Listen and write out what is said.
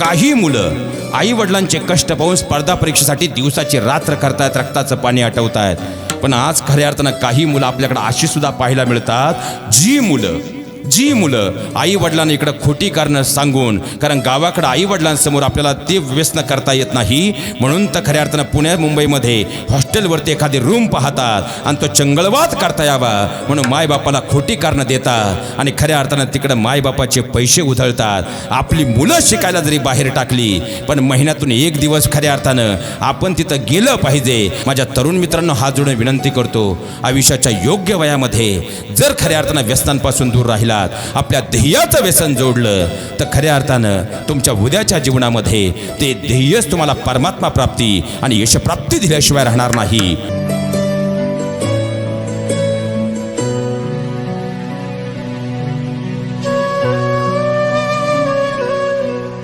काही मुलं आई वडिलांचे कष्ट पाहून स्पर्धा परीक्षेसाठी दिवसाची रात्र करतायत रक्ताचं पाणी आटवतायत. पण आज खऱ्या अर्थानं काही मुलं आपल्याकडे अशी सुद्धा पाहायला मिळतात. जी मुलं जी मुलं आई वडिलांना इकडं खोटी कारणं सांगून कारण गावाकडं आई वडिलांसमोर आपल्याला ते व्यसन करता येत नाही म्हणून तर खऱ्या अर्थानं पुण्या मुंबईमध्ये हॉस्टेलवरती एखादी रूम पाहतात आणि तो चंगळवाद करता यावा म्हणून मायबापाला खोटी कारणं देतात आणि खऱ्या अर्थानं तिकडं मायबापाचे पैसे उधळतात. आपली मुलं शिकायला जरी बाहेर टाकली पण महिन्यातून एक दिवस खऱ्या अर्थानं आपण तिथं गेलं पाहिजे. माझ्या तरुण मित्रांनो हात जोडून विनंती करतो आयुष्याच्या योग्य वयामध्ये जर खऱ्या अर्थानं व्यसनांपासून दूर राहिला राहिलात आपल्या ध्येयाचं व्यसन जोडलं. तर खऱ्या अर्थानं तुमच्या उद्याच्या जीवनामध्ये ते ध्येयच तुम्हाला परमात्मा प्राप्ती आणि यशप्राप्ती दिल्याशिवाय राहणार नाही.